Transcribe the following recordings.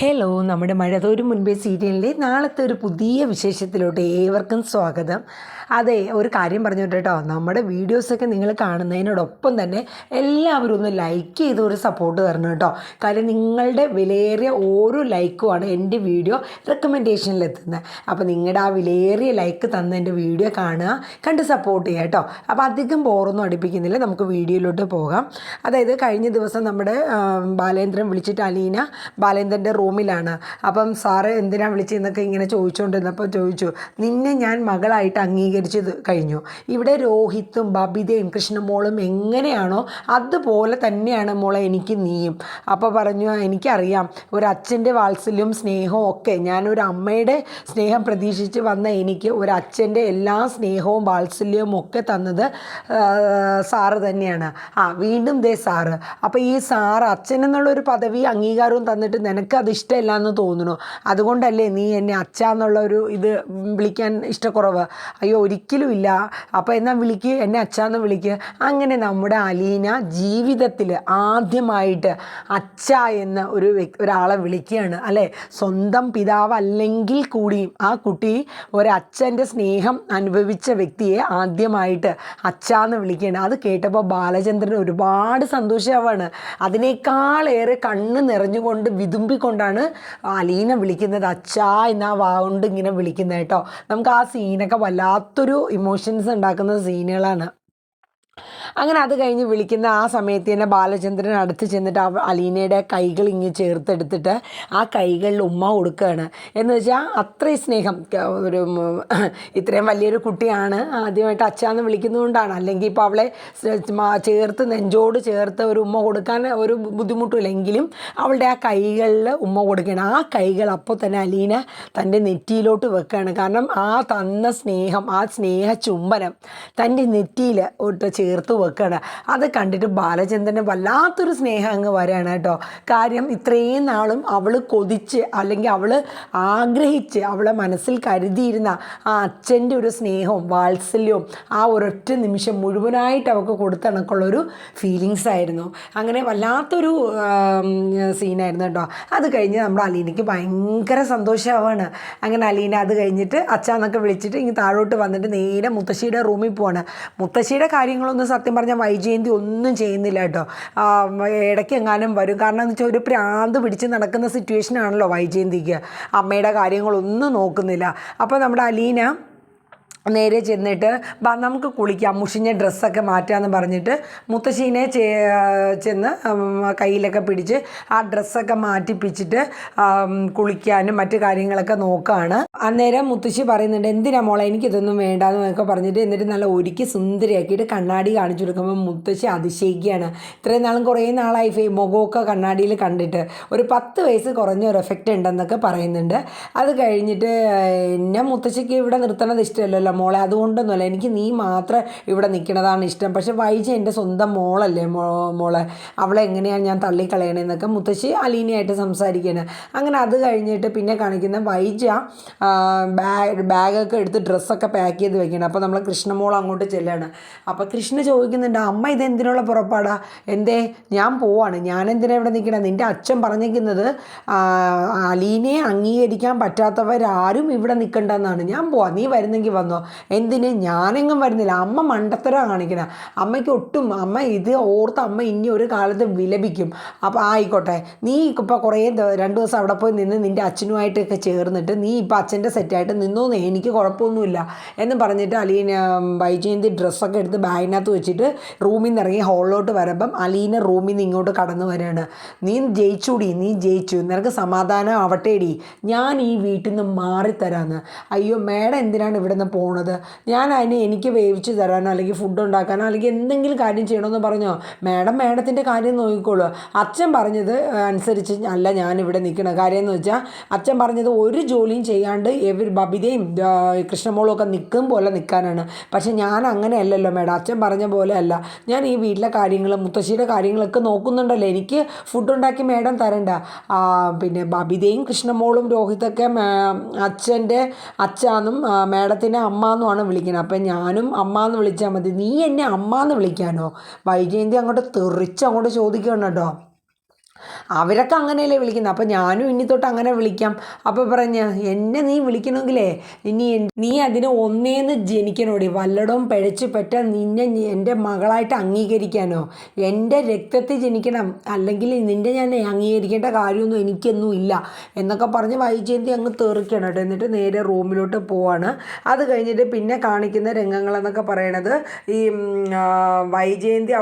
Hello നമ്മുടെ മഴതോരും മുൻപേ സീരിയലിന്റെ നാളത്തെ ഒരു പുതിയ വിശേഷത്തിലോട്ട് ഏവർക്കും സ്വാഗതം. അതെ ഒരു കാര്യം പറഞ്ഞു കേട്ടോ. നമ്മുടെ വീഡിയോസൊക്കെ നിങ്ങൾ കാണുന്നതിനോടൊപ്പം തന്നെ എല്ലാവരും ഒന്ന് ലൈക്ക് ചെയ്ത് ഒരു സപ്പോർട്ട് തരണം കേട്ടോ. കാര്യം നിങ്ങളുടെ വിലയേറിയ ഓരോ ലൈക്കുമാണ് എന്റെ വീഡിയോ റെക്കമെൻഡേഷനിൽ എത്തുന്നത്. അപ്പോൾ നിങ്ങളുടെ ആ വിലയേറിയ ലൈക്ക് തന്ന എന്റെ വീഡിയോ കാണുക കണ്ട് സപ്പോർട്ട് ചെയ്യുക കേട്ടോ. അപ്പോൾ അധികം ബോറൊന്നും അടുപ്പിക്കുന്നില്ല. നമുക്ക് വീഡിയോയിലോട്ട് പോകാം. അതായത് കഴിഞ്ഞ ദിവസം നമ്മുടെ ബാലേന്ദ്രൻ വിളിച്ചിട്ട് അലീന ബാലേന്ദ്രന്റെ റൂമിലാണ് അപ്പം സാറ് എന്തിനാണ് വിളിച്ചതെന്നൊക്കെ ഇങ്ങനെ ചോദിച്ചുകൊണ്ടിരുന്നപ്പോൾ ചോദിച്ചു നിന്നെ ഞാൻ മകളായിട്ട് അംഗീകരിച്ചത് കഴിഞ്ഞു. ഇവിടെ രോഹിത്തും ബബിതയും കൃഷ്ണമോളും എങ്ങനെയാണോ അതുപോലെ തന്നെയാണ് മോളെ എനിക്ക് നീയും. അപ്പോൾ പറഞ്ഞു എനിക്കറിയാം. ഒരു അച്ഛന്റെ വാത്സല്യവും സ്നേഹവും ഒക്കെ ഞാനൊരു അമ്മയുടെ സ്നേഹം പ്രതീക്ഷിച്ച് വന്ന എനിക്ക് ഒരു എല്ലാ സ്നേഹവും വാത്സല്യവും ഒക്കെ തന്നത് സാറ് തന്നെയാണ്. ആ വീണ്ടും ദേ സാറ്. അപ്പോൾ ഈ സാറ് അച്ഛൻ എന്നുള്ളൊരു പദവി അംഗീകാരവും തന്നിട്ട് നിനക്ക് അത് ഇഷ്ടമില്ല എന്ന് തോന്നുന്നു. അതുകൊണ്ടല്ലേ നീ എന്നെ അച്ഛ എന്നുള്ള ഒരു ഇത് വിളിക്കാൻ ഇഷ്ടക്കുറവ്? അയ്യോ ഒരിക്കലും ഇല്ല. അപ്പോൾ എന്നാൽ വിളിക്ക്? എന്നെ അച്ഛാന്ന് വിളിക്ക്. അങ്ങനെ നമ്മുടെ അലീന ജീവിതത്തിൽ ആദ്യമായിട്ട് അച്ഛ എന്ന ഒരു ഒരാളെ വിളിക്കുകയാണ് അല്ലേ? സ്വന്തം പിതാവ് അല്ലെങ്കിൽ കൂടിയും ആ കുട്ടി ഒരച്ഛന്റെ സ്നേഹം അനുഭവിച്ച വ്യക്തിയെ ആദ്യമായിട്ട് അച്ഛാന്ന് വിളിക്കുകയാണ്. അത് കേട്ടപ്പോൾ ബാലചന്ദ്രൻ ഒരുപാട് സന്തോഷമാവാണ് അതിനേക്കാളേറെ കണ്ണ് നിറഞ്ഞുകൊണ്ട് വിതുമ്പിക്കൊണ്ടാണ് അലീന വിളിക്കുന്നത്. അച്ഛാ എന്ന വാ കൊണ്ട് ഇങ്ങനെ വിളിക്കുന്നത് കേട്ടോ. നമുക്ക് ആ സീനൊക്കെ വല്ലാത്തൊരു ഇമോഷൻസ് ഉണ്ടാക്കുന്ന സീനുകളാണ് അങ്ങനെ അത് കഴിഞ്ഞ് വിളിക്കുന്ന ആ സമയത്ത് തന്നെ ബാലചന്ദ്രൻ അടുത്ത് ചെന്നിട്ട് അലീനയുടെ കൈകൾ ഇങ്ങ് ചേർത്തെടുത്തിട്ട് ആ കൈകളിൽ ഉമ്മ കൊടുക്കുകയാണ്. എന്ന് വെച്ചാൽ അത്രയും സ്നേഹം. ഒരു ഇത്രയും വലിയൊരു കുട്ടിയാണ്. ആദ്യമായിട്ട് അച്ഛാന്ന് വിളിക്കുന്നതുകൊണ്ടാണ്. അല്ലെങ്കിൽ ഇപ്പോൾ അവളെ ചേർത്ത് നെഞ്ചോട് ചേർത്ത് ഒരു ഉമ്മ കൊടുക്കാൻ ഒരു ബുദ്ധിമുട്ടില്ലെങ്കിലും അവളുടെ ആ കൈകളിൽ ഉമ്മ കൊടുക്കുകയാണ്. ആ കൈകൾ അപ്പോൾ തന്നെ അലീന തന്റെ നെറ്റിയിലോട്ട് വെക്കുകയാണ്. കാരണം ആ തന്ന സ്നേഹം ആ സ്നേഹ ചുംബനം തന്റെ നെറ്റിയിൽ ഒട്ട് ചേർത്ത് വെക്കുകയാണ് അത് കണ്ടിട്ട് ബാലചന്ദ്രന് വല്ലാത്തൊരു സ്നേഹം അങ്ങ് വരികയാണ് കേട്ടോ. കാര്യം ഇത്രയും നാളും അവൾ കൊതിച്ച് അല്ലെങ്കിൽ അവൾ ആഗ്രഹിച്ച് അവളെ മനസ്സിൽ കരുതിയിരുന്ന ആ അച്ഛന്റെ ഒരു സ്നേഹവും വാത്സല്യവും ആ ഒരൊറ്റ നിമിഷം മുഴുവനായിട്ട് അവൾക്ക് കൊടുത്തണക്കുള്ളൊരു ഫീലിങ്സ് ആയിരുന്നു. അങ്ങനെ വല്ലാത്തൊരു സീനായിരുന്നു കേട്ടോ. അത് കഴിഞ്ഞ് നമ്മുടെ അലീനയ്ക്ക് ഭയങ്കര സന്തോഷമാവാണ് അങ്ങനെ അലീന അത് കഴിഞ്ഞിട്ട് അച്ഛാന്നൊക്കെ വിളിച്ചിട്ട് ഇങ്ങനെ താഴോട്ട് വന്നിട്ട് നേരെ മുത്തശ്ശിയുടെ റൂമിൽ പോവാണ്. മുത്തശ്ശിയുടെ കാര്യങ്ങളൊന്നും സത്യം പറഞ്ഞാൽ വൈജയന്തി ഒന്നും ചെയ്യുന്നില്ല കേട്ടോ. ഇടയ്ക്ക് എങ്ങാനും വരും. കാരണം എന്ന് വെച്ചാൽ ഒരു പ്രാന്ത് പിടിച്ച് നടക്കുന്ന സിറ്റുവേഷൻ ആണല്ലോ വൈജയന്തിക്ക്. അമ്മയുടെ കാര്യങ്ങളൊന്നും നോക്കുന്നില്ല. അപ്പോൾ നമ്മുടെ അലീന നേരെ ചെന്നിട്ട് ബാ നമുക്ക് കുളിക്കാം. മുഷിഞ്ഞ ഡ്രസ്സൊക്കെ മാറ്റാമെന്ന് പറഞ്ഞിട്ട് മുത്തശ്ശീനെ ചെന്ന് കയ്യിലൊക്കെ പിടിച്ച് ആ ഡ്രസ്സൊക്കെ മാറ്റിപ്പിച്ചിട്ട് കുളിക്കാനും മറ്റു കാര്യങ്ങളൊക്കെ നോക്കുകയാണ് അന്നേരം മുത്തശ്ശി പറയുന്നുണ്ട് എന്തിനാ മോളെ എനിക്കിതൊന്നും വേണ്ട എന്നൊക്കെ പറഞ്ഞിട്ട് എന്നിട്ട് നല്ല ഒരുക്കി സുന്ദരിയാക്കിയിട്ട് കണ്ണാടി കാണിച്ചു കൊടുക്കുമ്പോൾ മുത്തശ്ശി അതിശയിക്കുകയാണ്. ഇത്രയും നാളും കുറേ നാളായി ഫേ മുഖമൊക്കെ കണ്ണാടിയിൽ കണ്ടിട്ട്. ഒരു പത്ത് വയസ്സ് കുറഞ്ഞ ഒരു എഫക്റ്റ് ഉണ്ടെന്നൊക്കെ പറയുന്നുണ്ട്. അത് കഴിഞ്ഞിട്ട് എന്നെ മുത്തശ്ശിക്ക് ഇവിടെ നിർത്തണത് ഇഷ്ടമല്ലല്ലോ. മോളെ അതുകൊണ്ടൊന്നുമല്ല. എനിക്ക് നീ മാത്രം ഇവിടെ നിൽക്കണതാണ് ഇഷ്ടം. പക്ഷെ വൈജ എന്റെ സ്വന്തം മോളല്ലേ മോ മോളെ? അവളെ എങ്ങനെയാണ് ഞാൻ തള്ളിക്കളയണേന്നൊക്കെ മുത്തശ്ശി അലീനയായിട്ട് സംസാരിക്കുകയാണ് അങ്ങനെ അത് കഴിഞ്ഞിട്ട് പിന്നെ കാണിക്കുന്ന വൈജ ബാഗ് ബാഗൊക്കെ എടുത്ത് ഡ്രസ്സൊക്കെ പാക്ക് ചെയ്ത് വെക്കണം. അപ്പോൾ നമ്മൾ കൃഷ്ണമോൾ അങ്ങോട്ട് ചെല്ലാണ്. അപ്പോൾ കൃഷ്ണ ചോദിക്കുന്നുണ്ട് അമ്മ ഇത് എന്തിനുള്ള പുറപ്പാടാ? എന്തേ? ഞാൻ പോവാണ്. ഞാൻ എന്തിനാ ഇവിടെ നിൽക്കണം? നിന്റെ അച്ഛൻ പറഞ്ഞിരിക്കുന്നത് അലീനയെ അംഗീകരിക്കാൻ പറ്റാത്തവരാരും ഇവിടെ നിൽക്കണ്ടെന്നാണ്. ഞാൻ പോവാം. നീ വരുന്നെങ്കിൽ വന്നോ. എന്തിന്? ഞാനെങ്ങും വരുന്നില്ല. അമ്മ മണ്ടത്തരം കാണിക്കണ. അമ്മയ്ക്ക് ഒട്ടും അമ്മ ഇത് ഓർത്ത് അമ്മ ഇനി ഒരു കാലത്ത് വിലപിക്കും. അപ്പോൾ ആയിക്കോട്ടെ. നീ ഇപ്പോൾ കുറേ രണ്ട് ദിവസം അവിടെ പോയി നിന്ന് നിന്റെ അച്ഛനുമായിട്ടൊക്കെ ചേർന്നിട്ട് നീ ഇപ്പോൾ അച്ഛന്റെ സെറ്റായിട്ട് നിന്നോന്ന് എനിക്ക് കുഴപ്പമൊന്നുമില്ല എന്ന് പറഞ്ഞിട്ട് അലീന വൈജയന്തി ഡ്രസ്സൊക്കെ എടുത്ത് ബാഗിനകത്ത് വെച്ചിട്ട് റൂമിൽ നിന്ന് ഇറങ്ങി ഹോളിലോട്ട് വരുമ്പം അലീന റൂമിൽ നിന്ന് ഇങ്ങോട്ട് കടന്നു വരികയാണ് നീ ജയിച്ചൂടി നീ ജയിച്ചു. നിനക്ക് സമാധാനം ആവട്ടേടി. ഞാൻ ഈ വീട്ടിൽ നിന്ന് മാറിത്തരാന്ന്. അയ്യോ മേഡം എന്തിനാണ് ഇവിടെ നിന്ന് പോണത്? ഞാൻ അതിനെ എനിക്ക് വേവിച്ച് തരാനോ അല്ലെങ്കിൽ ഫുഡ് ഉണ്ടാക്കാനോ അല്ലെങ്കിൽ എന്തെങ്കിലും കാര്യം ചെയ്യണമെന്ന് പറഞ്ഞോ? മാഡം മാഡത്തിന്റെ കാര്യം നോക്കിക്കോളൂ. അച്ഛൻ പറഞ്ഞത് അനുസരിച്ച് അല്ല ഞാനിവിടെ നിൽക്കണം കാര്യം എന്ന് വെച്ചാൽ അച്ഛൻ പറഞ്ഞത് ഒരു ജോലിയും ചെയ്യാണ്ട് എവർ ബബിതയും കൃഷ്ണമോളും ഒക്കെ നിൽക്കും പോലെ നിൽക്കാനാണ് പക്ഷേ ഞാൻ അങ്ങനെയല്ലല്ലോ മാഡം. അച്ഛൻ പറഞ്ഞ പോലെ അല്ല. ഞാൻ ഈ വീട്ടിലെ കാര്യങ്ങൾ മുത്തശ്ശിയുടെ കാര്യങ്ങളൊക്കെ നോക്കുന്നുണ്ടല്ലോ. എനിക്ക് ഫുഡ് ഉണ്ടാക്കി മാഡം തരണ്ട. പിന്നെ ബബിതയും കൃഷ്ണമോളും രോഹിതൊക്കെ അച്ഛന്റെ അച്ഛാന്നും മാഡത്തിന്റെ അമ്മ എന്നുമാണ് വിളിക്കുന്നത്. അപ്പം ഞാനും അമ്മ എന്ന് വിളിച്ചാൽ മതി. നീ എന്നെ അമ്മ എന്ന് വിളിക്കാനോ? വൈജയന്തി അങ്ങോട്ട് തെറിച്ച് അങ്ങോട്ട് ചോദിക്കണം കേട്ടോ. അവരൊക്കെ അങ്ങനെയല്ലേ വിളിക്കുന്നത്. അപ്പോൾ ഞാനും ഇനി തൊട്ട് അങ്ങനെ വിളിക്കാം. അപ്പോൾ പറഞ്ഞ എന്നെ നീ വിളിക്കണമെങ്കിലേ ഇനി നീ അതിനെ ഒന്നേന്ന് ജനിക്കണോടി. വല്ലടവും പിഴച്ചു പറ്റ നിന്നെ എന്റെ മകളായിട്ട് അംഗീകരിക്കാനോ. എന്റെ രക്തത്തിൽ ജനിക്കണം. അല്ലെങ്കിൽ നിന്റെ ഞാൻ അംഗീകരിക്കേണ്ട കാര്യമൊന്നും എനിക്കൊന്നും ഇല്ല. എന്നൊക്കെ പറഞ്ഞ് വൈജയന്തി അങ്ങ് തെറിക്കണം കേട്ടോ. എന്നിട്ട് നേരെ റൂമിലോട്ട് പോവാണ്. അത് കഴിഞ്ഞിട്ട് പിന്നെ കാണിക്കുന്ന രംഗങ്ങളെന്നൊക്കെ പറയണത് ഈ വൈജയന്തി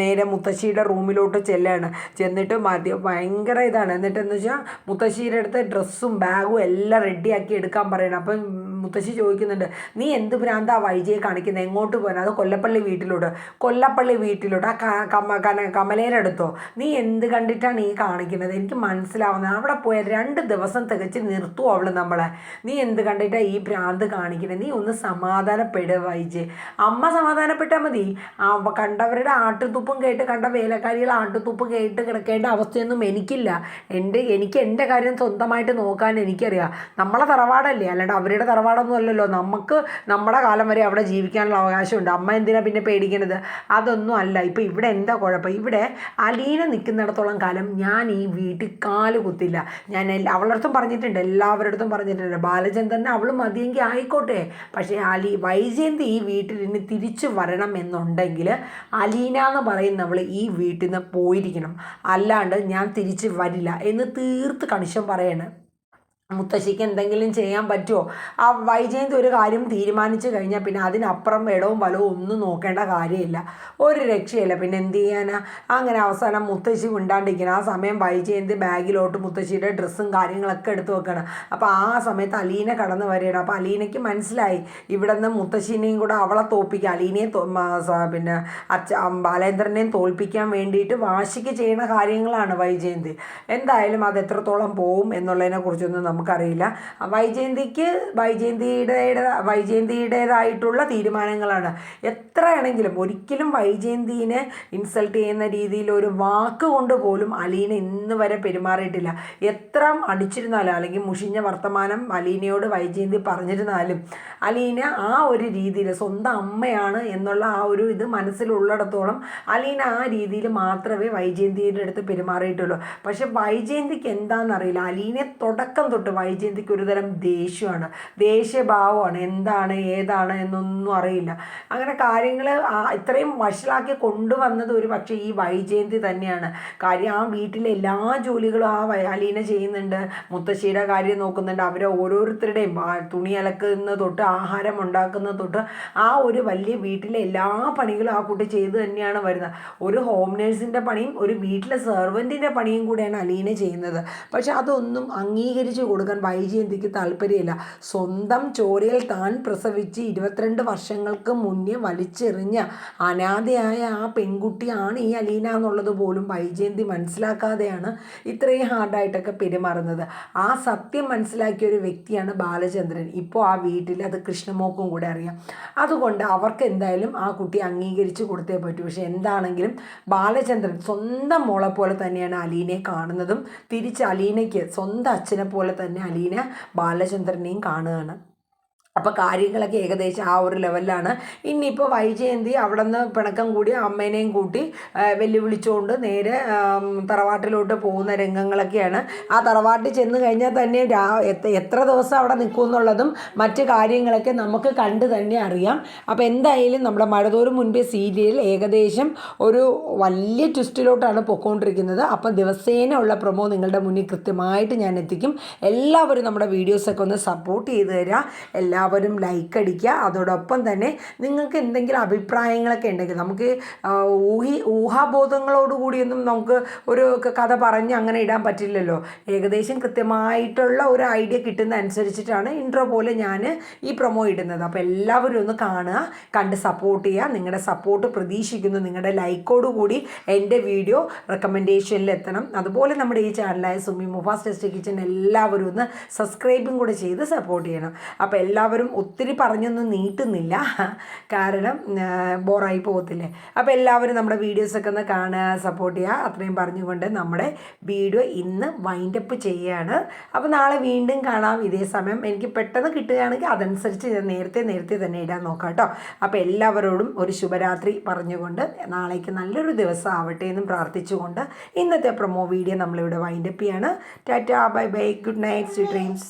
നേരെ മുത്തശ്ശിയുടെ റൂമിലോട്ട് ചെല്ലാണ്. ചെന്നിട്ട് മതി ഭയങ്കര ഇതാണ്. എന്നിട്ട് എന്ന് വെച്ചാൽ മുത്തശ്ശിയുടെ അടുത്ത് ഡ്രസ്സും ബാഗും എല്ലാം റെഡിയാക്കി എടുക്കാൻ പറയണം. അപ്പം മുത്തശ്ശി ചോദിക്കുന്നുണ്ട് നീ എന്ത് ഭ്രാന്താ വൈജയെ കാണിക്കുന്നത് എങ്ങോട്ട് പോകാൻ അത് കൊല്ലപ്പള്ളി വീട്ടിലോട്ട്. കൊല്ലപ്പള്ളി വീട്ടിലോട്ട് ആ കമ കന കമലേന്റെ അടുത്തോ? നീ എന്ത് കണ്ടിട്ടാണ് ഈ കാണിക്കുന്നത്? എനിക്ക് മനസ്സിലാവുന്നത് അവിടെ പോയ രണ്ട് ദിവസം തികച്ച് നിർത്തുമോ അവൾ നമ്മളെ? നീ എന്ത് കണ്ടിട്ടാണ് ഈ ഭ്രാന്ത് കാണിക്കുന്നത് നീ ഒന്ന് സമാധാനപ്പെടുക വൈജ്. അമ്മ സമാധാനപ്പെട്ടാൽ മതി. കണ്ടവരുടെ ആട്ടുതുപ്പും കേട്ട് കണ്ട വേലക്കാരികൾ ആട്ടുതുപ്പും കേട്ട് കിടക്കേണ്ട അവസ്ഥയൊന്നും എനിക്കില്ല. എന്റെ എനിക്ക് എന്റെ കാര്യം സ്വന്തമായിട്ട് നോക്കാൻ എനിക്കറിയാം. നമ്മളെ തറവാടല്ലേ? അല്ലാണ്ട് അവരുടെ തറവാടൊന്നും അല്ലല്ലോ. നമുക്ക് നമ്മുടെ കാലം വരെ അവിടെ ജീവിക്കാനുള്ള അവകാശമുണ്ട്. അമ്മ എന്തിനാ പിന്നെ പേടിക്കണത്? അതൊന്നും അല്ല. ഇപ്പം ഇവിടെ എന്താ കുഴപ്പം? ഇവിടെ അലീന നിൽക്കുന്നിടത്തോളം കാലം ഞാൻ ഈ വീട്ടിൽ കാൽ കുത്തില്ല. ഞാൻ അവളടുത്തും പറഞ്ഞിട്ടുണ്ട്. അടുത്തും പറഞ്ഞിട്ടുണ്ട്. എല്ലാവരുടെ തന്നെ പറഞ്ഞിട്ടുണ്ട് ബാലചന്ദ്രനെ അവൾ മതിയെങ്കിൽ ആയിക്കോട്ടെ. പക്ഷേ അലി വൈജയന്തി ഈ വീട്ടിൽ ഇനി തിരിച്ചു വരണം എന്നുണ്ടെങ്കിൽ അലീന എന്ന് പറയുന്നവൾ ഈ വീട്ടിൽ നിന്ന് പോയിരിക്കണം. അല്ലാണ്ട് ഞാൻ തിരിച്ച് വരില്ല എന്ന് തീർത്ത് കണിശം പറയണം. മുത്തശ്ശിക്ക് എന്തെങ്കിലും ചെയ്യാൻ പറ്റുമോ ആ വൈജയന്തി ഒരു കാര്യം തീരുമാനിച്ചു കഴിഞ്ഞാൽ പിന്നെ അതിനപ്പുറം ഇടവും വലവും ഒന്നും നോക്കേണ്ട കാര്യമില്ല. ഒരു രക്ഷയില്ല. പിന്നെ എന്ത് ചെയ്യാനാ? അങ്ങനെ അവസാനം മുത്തശ്ശി ഉണ്ടാണ്ടിരിക്കണം ആ സമയം വൈജയന്തി ബാഗിലോട്ട് മുത്തശ്ശിയുടെ ഡ്രസ്സും കാര്യങ്ങളൊക്കെ എടുത്തു വെക്കണം. അപ്പോൾ ആ സമയത്ത് അലീന കടന്നു വരികയാണ്. അപ്പോൾ അലീനയ്ക്ക് മനസ്സിലായി. ഇവിടെ നിന്ന് മുത്തശ്ശിനെയും കൂടെ അവളെ തോൽപ്പിക്കുക അലീനയെ പിന്നെ അച്ഛ ബാലേന്ദ്രനെയും തോൽപ്പിക്കാൻ വേണ്ടിയിട്ട് വാശിക്ക് ചെയ്യുന്ന കാര്യങ്ങളാണ് വൈജയന്തി. എന്തായാലും അത് എത്രത്തോളം പോവും എന്നുള്ളതിനെ കുറിച്ചൊന്നും നമുക്കറിയില്ല. വൈജയന്തിക്ക് വൈജയന്തിയുടെ വൈജയന്തിയുടേതായിട്ടുള്ള തീരുമാനങ്ങളാണ്. എത്രയാണെങ്കിലും ഒരിക്കലും വൈജയന്തിനെ ഇൻസൾട്ട് ചെയ്യുന്ന രീതിയിൽ ഒരു വാക്ക് കൊണ്ട് പോലും അലീന ഇന്ന് വരെ പെരുമാറിയിട്ടില്ല. എത്ര അടിച്ചിരുന്നാലും അല്ലെങ്കിൽ മുഷിഞ്ഞ വർത്തമാനം അലീനയോട് വൈജയന്തി പറഞ്ഞിരുന്നാലും അലീന ആ ഒരു രീതിയിൽ സ്വന്തം അമ്മയാണ് എന്നുള്ള ആ ഒരു ഇത് മനസ്സിലുള്ളിടത്തോളം അലീന ആ രീതിയിൽ മാത്രമേ വൈജയന്തിയുടെ അടുത്ത് പെരുമാറിയിട്ടുള്ളൂ. പക്ഷെ വൈജയന്തിക്ക് എന്താണെന്നറിയില്ല. അലീനെ തുടക്കം തൊട്ട് വൈജയന്തിക്ക് ഒരുതരം ദേഷ്യമാണ്. ദേഷ്യഭാവമാണ്. എന്താണ് ഏതാണ് എന്നൊന്നും അറിയില്ല. അങ്ങനെ കാര്യങ്ങൾ ഇത്രയും വഷളാക്കി കൊണ്ടുവന്നത് ഒരു പക്ഷേ ഈ വൈജയന്തി തന്നെയാണ്. കാര്യം ആ വീട്ടിലെ എല്ലാ ജോലികളും ആ അലീന ചെയ്യുന്നുണ്ട്. മുത്തശ്ശിയുടെ കാര്യം നോക്കുന്നുണ്ട്. അവരെ ഓരോരുത്തരുടെയും തുണി അലക്കുന്ന തൊട്ട് ആഹാരം ഉണ്ടാക്കുന്ന തൊട്ട് ആ ഒരു വലിയ വീട്ടിലെ എല്ലാ പണികളും ആ കുട്ടി ചെയ്ത് തന്നെയാണ് വരുന്നത്. ഒരു ഹോം നേഴ്സിന്റെ പണിയും ഒരു വീട്ടിലെ സെർവന്റിന്റെ പണിയും കൂടെയാണ് അലീന ചെയ്യുന്നത്. പക്ഷെ അതൊന്നും അംഗീകരിച്ച് കൊടുക്കാൻ വൈജയന്തിക്ക് താല്പര്യമില്ല. സ്വന്തം ചോരയിൽ താൻ പ്രസവിച്ച് ഇരുപത്തിരണ്ട് വർഷങ്ങൾക്ക് മുന്നേ വലിച്ചെറിഞ്ഞ അനാഥയായ ആ പെൺകുട്ടിയാണ് ഈ അലീന എന്നുള്ളത് പോലും വൈജയന്തി മനസ്സിലാക്കാതെയാണ് ഇത്രയും ഹാർഡായിട്ടൊക്കെ പെരുമാറുന്നത്. ആ സത്യം മനസ്സിലാക്കിയ ഒരു വ്യക്തിയാണ് ബാലചന്ദ്രൻ. ഇപ്പോൾ ആ വീട്ടിൽ അത് കൃഷ്ണമോക്കും കൂടെ അറിയാം. അതുകൊണ്ട് അവർക്ക് എന്തായാലും ആ കുട്ടി അംഗീകരിച്ച് കൊടുത്തേ പറ്റൂ. പക്ഷെ എന്താണെങ്കിലും ബാലചന്ദ്രൻ സ്വന്തം മോളെ പോലെ തന്നെയാണ് അലീനയെ കാണുന്നതും തിരിച്ച് അലീനയ്ക്ക് സ്വന്തം അച്ഛനെ പോലെ തന്നെ അലീന ബാലചന്ദ്രനെയും കാണുകയാണ്. അപ്പോൾ കാര്യങ്ങളൊക്കെ ഏകദേശം ആ ഒരു ലെവലിലാണ് ഇനിയിപ്പോൾ വൈജയന്തി അവിടെ നിന്ന് പിണക്കം കൂടി അമ്മേനെയും കൂട്ടി വെല്ലുവിളിച്ചുകൊണ്ട് നേരെ തറവാട്ടിലോട്ട് പോകുന്ന രംഗങ്ങളൊക്കെയാണ്. ആ തറവാട്ടിൽ ചെന്ന് കഴിഞ്ഞാൽ തന്നെ എത്ര ദിവസം അവിടെ നിൽക്കുമെന്നുള്ളതും മറ്റ് കാര്യങ്ങളൊക്കെ നമുക്ക് കണ്ട് തന്നെ അറിയാം. അപ്പോൾ എന്തായാലും നമ്മുടെ മഴതോറും മുൻപേ സീരിയൽ ഏകദേശം ഒരു വലിയ ട്വിസ്റ്റിലോട്ടാണ് പൊയ്ക്കൊണ്ടിരിക്കുന്നത് അപ്പം ദിവസേന ഉള്ള പ്രൊമോ നിങ്ങളുടെ മുന്നിൽ കൃത്യമായിട്ട് ഞാൻ എത്തിക്കും. എല്ലാവരും നമ്മുടെ വീഡിയോസൊക്കെ ഒന്ന് സപ്പോർട്ട് ചെയ്ത് തരിക എല്ലാവരും ലൈക്ക് അടിക്കുക. അതോടൊപ്പം തന്നെ നിങ്ങൾക്ക് എന്തെങ്കിലും അഭിപ്രായങ്ങളൊക്കെ ഉണ്ടെങ്കിൽ നമുക്ക് ഊഹി ഊഹാബോധങ്ങളോടുകൂടിയൊന്നും നമുക്ക് ഒരു കഥ പറഞ്ഞ് അങ്ങനെ ഇടാൻ പറ്റില്ലല്ലോ. ഏകദേശം കൃത്യമായിട്ടുള്ള ഒരു ഐഡിയ കിട്ടുന്ന അനുസരിച്ചിട്ടാണ് ഇൻട്രോ പോലെ ഞാൻ ഈ പ്രൊമോ ഇടുന്നത്. അപ്പോൾ എല്ലാവരും ഒന്ന് കാണുക കണ്ട് സപ്പോർട്ട് ചെയ്യുക. നിങ്ങളുടെ സപ്പോർട്ട് പ്രതീക്ഷിക്കുന്നു. നിങ്ങളുടെ ലൈക്കോടുകൂടി എന്റെ വീഡിയോ റെക്കമെൻഡേഷനിൽ എത്തണം. അതുപോലെ നമ്മുടെ ഈ ചാനലായ സുമി മുഫാസ് ടെസ്റ്റ് കിച്ചൻ എല്ലാവരും ഒന്ന് സബ്സ്ക്രൈബും കൂടെ ചെയ്ത് സപ്പോർട്ട് ചെയ്യണം. അപ്പോൾ എല്ലാവരും എല്ലാവരും ഒത്തിരി പറഞ്ഞൊന്നും നീട്ടുന്നില്ല. കാരണം ബോറായി പോകത്തില്ലേ. അപ്പോൾ എല്ലാവരും നമ്മുടെ വീഡിയോസൊക്കെ ഒന്ന് കാണുക സപ്പോർട്ട് ചെയ്യുക. അത്രയും പറഞ്ഞുകൊണ്ട് നമ്മുടെ വീഡിയോ ഇന്ന് വൈൻഡപ്പ് ചെയ്യുകയാണ് അപ്പോൾ നാളെ വീണ്ടും കാണാം. ഇതേ സമയം എനിക്ക് പെട്ടെന്ന് കിട്ടുകയാണെങ്കിൽ അതനുസരിച്ച് ഞാൻ നേരത്തെ നേരത്തെ തന്നെ ഇടാൻ നോക്കാം കേട്ടോ. അപ്പോൾ എല്ലാവരോടും ഒരു ശുഭരാത്രി പറഞ്ഞുകൊണ്ട് നാളേക്ക് നല്ലൊരു ദിവസം ആവട്ടെ എന്നും പ്രാർത്ഥിച്ചുകൊണ്ട് ഇന്നത്തെ പ്രൊമോ വീഡിയോ നമ്മളിവിടെ വൈൻഡപ്പ് ചെയ്യാണ്. Tata bye bye good night sweet dreams